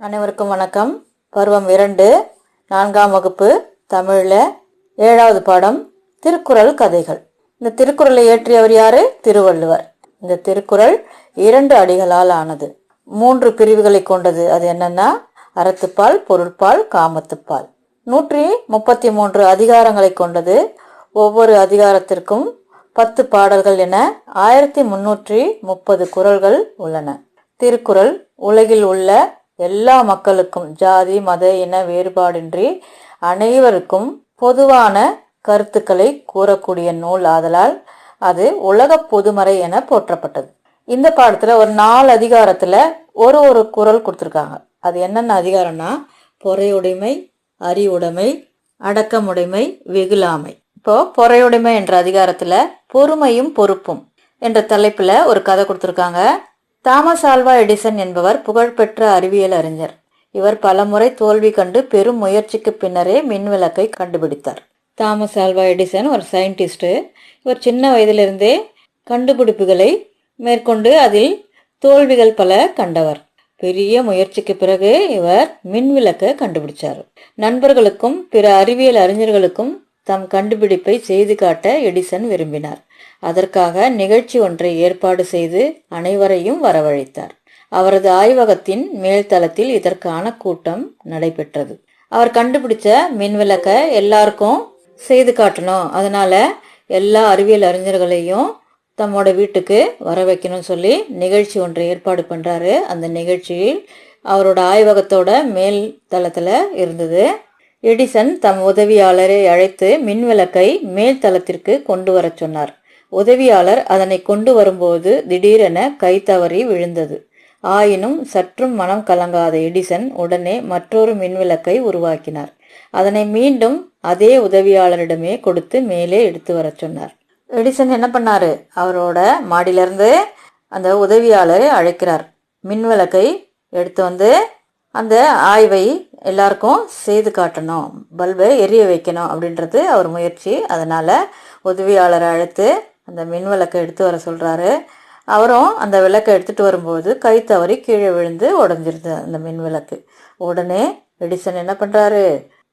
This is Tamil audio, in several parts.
அனைவருக்கும் வணக்கம். பருவம் இரண்டு நான்காம் வகுப்பு தமிழில் ஏழாவது பாடம் திருக்குறள் கதைகள். இந்த திருக்குறளை இயற்றியவர் யாரு? திருவள்ளுவர். இந்த திருக்குறள் இரண்டு அடிகளால் ஆனது. மூன்று பிரிவுகளை கொண்டது அது என்னன்னா அறத்துப்பால் பொருட்பால் காமத்துப்பால். நூற்றி முப்பத்தி மூன்று அதிகாரங்களை கொண்டது. ஒவ்வொரு அதிகாரத்திற்கும் பத்து பாடல்கள் என ஆயிரத்தி முன்னூற்றி முப்பது குறள்கள் உள்ளன. திருக்குறள் உலகில் உள்ள எல்லா மக்களுக்கும் ஜாதி மத இன வேறுபாடின்றி அனைவருக்கும் பொதுவான கருத்துக்களை கூறக்கூடிய நூல் ஆதலால் அது உலக பொதுமறை என போற்றப்பட்டது. இந்த பாடத்துல ஒரு நாலு அதிகாரத்துல ஒரு ஒரு குரல் கொடுத்துருக்காங்க. அது என்னென்ன அதிகாரம்னா பொறையுடைமை அறிவுடைமை அடக்கமுடைமை வெகுலாமை இப்போ பொறையுடைமை என்ற அதிகாரத்துல பொறுமையும் பொறுப்பும் என்ற தலைப்புல ஒரு கதை கொடுத்துருக்காங்க. தாமஸ் ஆல்வா எடிசன் என்பவர் புகழ்பெற்ற அறிவியல் அறிஞர். இவர் பலமுறை தோல்வி கண்டு பெரும் முயற்சிக்கு பின்னரே மின்விளக்கை கண்டுபிடித்தார். தாமஸ் ஆல்வா எடிசன் ஒரு சயின்டிஸ்ட்டு. இவர் சின்ன வயதிலிருந்தே கண்டுபிடிப்புகளை மேற்கொண்டு அதில் தோல்விகள் பல கண்டவர். பெரிய முயற்சிக்கு பிறகு இவர் மின்விளக்கை கண்டுபிடிச்சார். நண்பர்களுக்கும் பிற அறிவியல் அறிஞர்களுக்கும் தம் கண்டுபிடிப்பை செய்து காட்ட எடிசன் விரும்பினார். அதற்காக நிகழ்ச்சி ஒன்றை ஏற்பாடு செய்து அனைவரையும் வரவழைத்தார். அவரது ஆய்வகத்தின் மேல்தளத்தில் இதற்கான கூட்டம் நடைபெற்றது. அவர் கண்டுபிடிச்ச மின்விளக்க எல்லாருக்கும் செய்து காட்டணும். அதனால எல்லா அறிவியல் அறிஞர்களையும் தம்மோட வீட்டுக்கு வர வைக்கணும்னு சொல்லி நிகழ்ச்சி ஒன்றை ஏற்பாடு பண்றாரு. அந்த நிகழ்ச்சியில் அவரோட ஆய்வகத்தோட மேல் தளத்துல இருந்தது. எடிசன் தம் உதவியாளரை அழைத்து மின்விளக்கை மேல் தளத்திற்கு கொண்டு வரச் சொன்னார். உதவியாளர் அதனை கொண்டு வரும்போது திடீரென கை தவறி விழுந்தது. ஆயினும் சற்றும் மனம் கலங்காத எடிசன் உடனே மற்றொரு மின்விளக்கை உருவாக்கினார். அதனை மீண்டும் அதே உதவியாளரிடமே கொடுத்து மேலே எடுத்து வரச் சொன்னார். எடிசன் என்ன பண்ணாரு? அவரோட மாடியிலிருந்து அந்த உதவியாளரை அழைக்கிறார். மின்விளக்கை எடுத்து வந்து அந்த ஆய்வை எல்லாருக்கும் செய்து காட்டணும். பல்பை எரிய வைக்கணும் அப்படின்றது அவர் முயற்சி. அதனால உதவியாளரை அழைத்து அந்த மின் விளக்கை எடுத்து வர சொல்கிறாரு அவரும் அந்த விளக்கை எடுத்துகிட்டு வரும்போது கை தவறி கீழே விழுந்து உடஞ்சிருது அந்த மின் விளக்கு. உடனே எடிசன் என்ன பண்ணுறாரு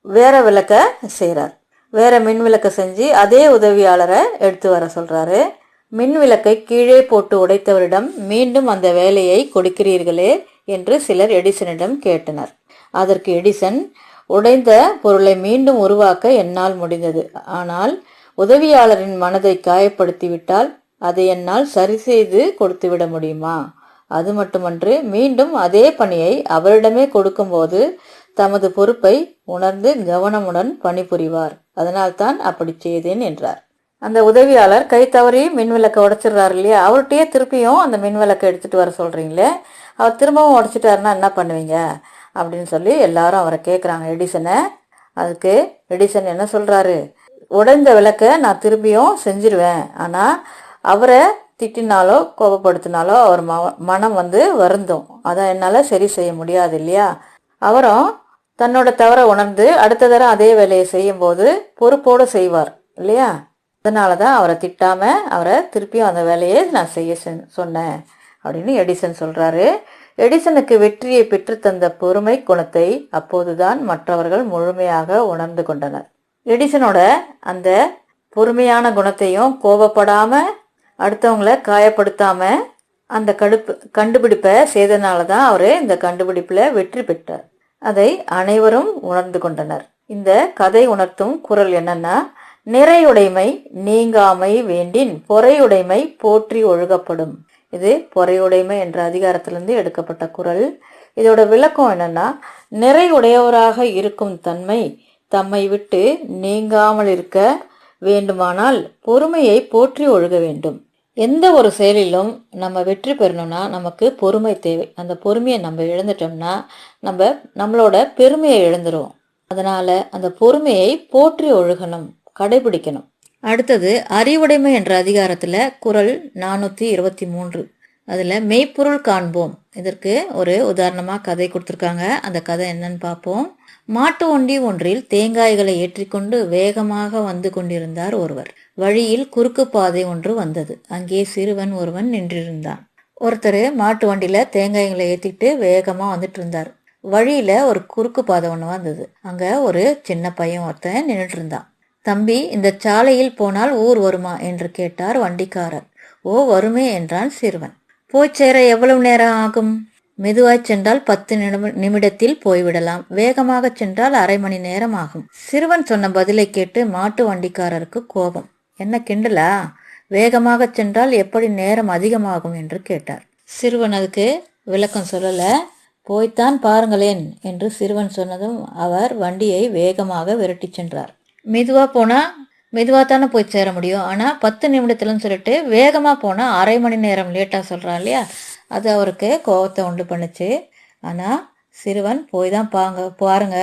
வேற விளக்க செய்கிறார் வேற மின் விளக்க செஞ்சு அதே உதவியாளரை எடுத்து வர சொல்கிறாரு மின் விளக்கை கீழே போட்டு உடைத்தவரிடம் மீண்டும் அந்த வேலையை கொடுக்கிறீர்களே என்று சிலர் எடிசனிடம் கேட்டனர். அதற்கு எடிசன் உடைந்த பொருளை மீண்டும் உருவாக்க என்னால் முடிந்தது. ஆனால் உதவியாளரின் மனதை காயப்படுத்திவிட்டால் அதை என்னால் சரி செய்து கொடுத்து விட முடியுமா? அது மட்டுமன்று மீண்டும் அதே பணியை அவரிடமே கொடுக்கும்போது தமது பொறுப்பை உணர்ந்து கவனமுடன் பணிபுரிவார். அதனால்தான் அப்படி செய்தேன் என்றார். அந்த உதவியாளர் கை தவறி மின்விளக்கை உடைச்சிடுறாரு இல்லையா? அவர்கிட்டயே திருப்பியும் அந்த மின்விளக்கை எடுத்துகிட்டு வர சொல்கிறீங்களே அவர் திரும்பவும் உடைச்சிட்டாருன்னா என்ன பண்ணுவீங்க? அப்படின்னு சொல்லி எல்லாரும் அவரை கேட்குறாங்க எடிசனை அதுக்கு எடிசன் என்ன சொல்கிறாரு உடைந்த விளக்கை நான் திரும்பியும் செஞ்சிருவேன். ஆனால் அவரை திட்டினாலோ கோபப்படுத்தினாலோ அவர் ம மனம் வந்து வருந்தும். அதை என்னால் சரி செய்ய முடியாது இல்லையா? அவரும் தன்னோட தவறை உணர்ந்து அடுத்த தடவை அதே வேலையை செய்யும்போது பொறுப்போடு செய்வார் இல்லையா? அதனால தான் அவரை திட்டாம அவரை திருப்பியும் அந்த வேலையை நான் செய்ய சொன்னேன் அப்படின்னு எடிசன் சொல்றாரு. எடிசனுக்கு வெற்றியை பெற்றுத்தந்த பொறுமை குணத்தை அப்போதுதான் மற்றவர்கள் முழுமையாக உணர்ந்து கொண்டனர். எடிசனோட அந்த பொறுமையான குணத்தையும் கோபப்படாம அடுத்தவங்கள காயப்படுத்தாம அந்த கடுப்பு கண்டுபிடிப்பை செய்தனால தான் அவர் இந்த கண்டுபிடிப்புல வெற்றி பெற்றார். அதை அனைவரும் உணர்ந்து கொண்டனர். இந்த கதை உணர்த்தும் குரல் என்னன்னா நிறையுடைமை நீங்காமை வேண்டின் பொறையுடைமை போற்றி ஒழுகப்படும். இது பொறையுடைமை என்ற அதிகாரத்திலிருந்து எடுக்கப்பட்ட குரல். இதோட விளக்கம் என்னன்னா நிறையுடையவராக இருக்கும் தன்மை தம்மை விட்டு நீங்காமல் இருக்க வேண்டுமானால் பொறுமையை போற்றி ஒழுக வேண்டும். எந்த ஒரு செயலிலும் நம்ம வெற்றி பெறணும்னா நமக்கு பொறுமை தேவை. அந்த பொறுமையை நம்ம இழந்துட்டோம்னா நம்ம நம்மளோட பெருமையை இழந்துருவோம். அதனால அந்த பொறுமையை போற்றி ஒழுகணும் கடைபிடிக்கணும். அடுத்தது அறிவுடைமை என்ற அதிகாரத்தில் குரல் நானூற்றி இருபத்தி மூன்று. அதில் மெய்ப்பொருள் காண்போம். இதற்கு ஒரு உதாரணமாக கதை கொடுத்துருக்காங்க. அந்த கதை என்னன்னு பார்ப்போம். மாட்டு வண்டி ஒன்றில் தேங்காய்களை ஏற்றிக்கொண்டு வேகமாக வந்து கொண்டிருந்தார் ஒருவர். வழியில் குறுக்கு பாதை ஒன்று வந்தது. அங்கே சிறுவன் ஒருவன் நின்றிருந்தான். ஒருத்தர் மாட்டு வண்டியில் தேங்காய்களை ஏற்றிட்டு வேகமாக வந்துட்டு இருந்தார். வழியில் ஒரு குறுக்கு பாதை ஒன்று வந்தது. அங்கே ஒரு சின்ன பையன் ஒருத்தன் நின்றுட்டு இருந்தான். தம்பி இந்த சாலையில் போனால் ஊர் வருமா? என்று கேட்டார் வண்டிக்காரர். ஓ வருமே என்றான் சிறுவன். போய் சேர எவ்வளவு நேரம் ஆகும்? மெதுவாய் சென்றால் பத்து நிமிடத்தில் போய்விடலாம். வேகமாகச் சென்றால் அரை மணி நேரம் ஆகும். சிறுவன் சொன்ன பதிலை கேட்டு மாட்டு வண்டிக்காரருக்கு கோபம். என்ன கிண்டலா? வேகமாக சென்றால் எப்படி நேரம் அதிகமாகும் என்று கேட்டார். சிறுவன் அதுக்கு விளக்கம் சொல்லல. போய்த்தான் பாருங்களேன் என்று சிறுவன் சொன்னதும் அவர் வண்டியை வேகமாக விரட்டிச் சென்றார். மெதுவா போனா மெதுவாக தானே போய் சேர முடியும். ஆனால் பத்து நிமிடத்துலன்னு சொல்லிட்டு வேகமாக போனால் அரை மணி நேரம் லேட்டாக சொல்கிறான் இல்லையா? அது அவருக்கு கோபத்தை உண்டு பண்ணுச்சு. ஆனால் சிறுவன் போய் தான் பாங்க பாருங்க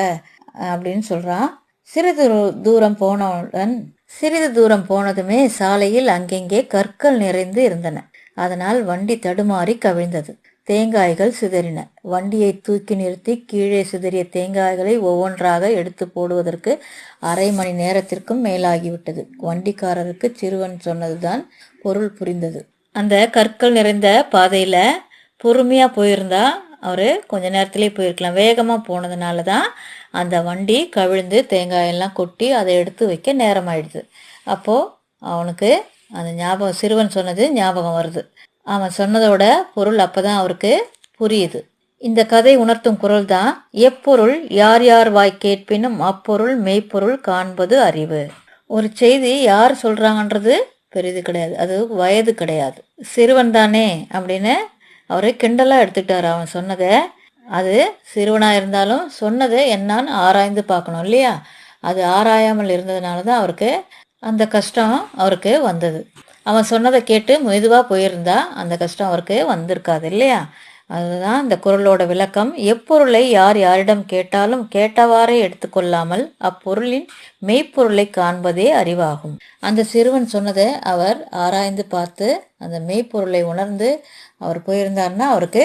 அப்படின்னு சொல்கிறான் சிறிது தூரம் போனவுடன் சிறிது தூரம் போனதுமே சாலையில் அங்கெங்கே கற்கள் நிறைந்து இருந்தன. அதனால் வண்டி தடுமாறி கவிழ்ந்தது. தேங்காய்கள் சிதறின. வண்டியை தூக்கி நிறுத்தி கீழே சிதறிய தேங்காய்களை ஒவ்வொன்றாக எடுத்து போடுவதற்கு அரை மணி நேரத்திற்கும் மேலாகிவிட்டது. வண்டிக்காரருக்கு சிறுவன் சொன்னதுதான் பொருள் புரிந்தது. அந்த கற்கள் நிறைந்த பாதையில் பொறுமையாக போயிருந்தா அவர் கொஞ்ச நேரத்திலே போயிருக்கலாம். வேகமாக போனதுனால தான் அந்த வண்டி கவிழ்ந்து தேங்காயெல்லாம் கொட்டி அதை எடுத்து வைக்க நேரம் ஆயிடுது அவனுக்கு அந்த ஞாபகம் சிறுவன் சொன்னது ஞாபகம் வருது. அவன் சொன்னதோட பொருள் அப்பதான் அவருக்கு புரியுது. இந்த கதை உணர்த்தும் குரல் தான் எப்பொருள் யார் யார் வாய் கேட்பினும் அப்பொருள் மெய்ப்பொருள் காண்பது அறிவு. ஒரு செய்தி யார் சொல்றாங்கன்றது பெரிது கிடையாது. அது வயது கிடையாது. சிறுவன் தானே அப்படின்னு அவரு கிண்டலா எடுத்துக்கிட்டார் அவன் சொன்னதை. அது சிறுவனா இருந்தாலும் சொன்னதை என்னான்னு ஆராய்ந்து பார்க்கணும் இல்லையா? அது ஆராயாமல் இருந்ததுனால தான் அவருக்கு அந்த கஷ்டம் அவருக்கு வந்தது. அவன் சொன்னதை கேட்டு மெதுவாக போயிருந்தா அந்த கஷ்டம் அவருக்கு வந்திருக்காது இல்லையா? அதுதான் இந்த குரலோட விளக்கம். எப்பொருளை யார் யாரிடம் கேட்டாலும் கேட்டவாறே எடுத்துக்கொள்ளாமல் அப்பொருளின் மெய்ப்பொருளை காண்பதே அறிவாகும். அந்த சிறுவன் சொன்னதை அவர் ஆராய்ந்து பார்த்து அந்த மெய்ப்பொருளை உணர்ந்து அவர் போயிருந்தார்னா அவருக்கு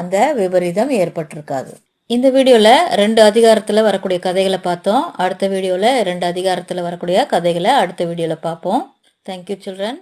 அந்த விபரீதம் ஏற்பட்டிருக்காது. இந்த வீடியோவில் ரெண்டு அதிகாரத்தில் வரக்கூடிய கதைகளை பார்த்தோம். அடுத்த வீடியோவில் ரெண்டு அதிகாரத்தில் வரக்கூடிய கதைகளை அடுத்த வீடியோவில் பார்ப்போம். Thank you children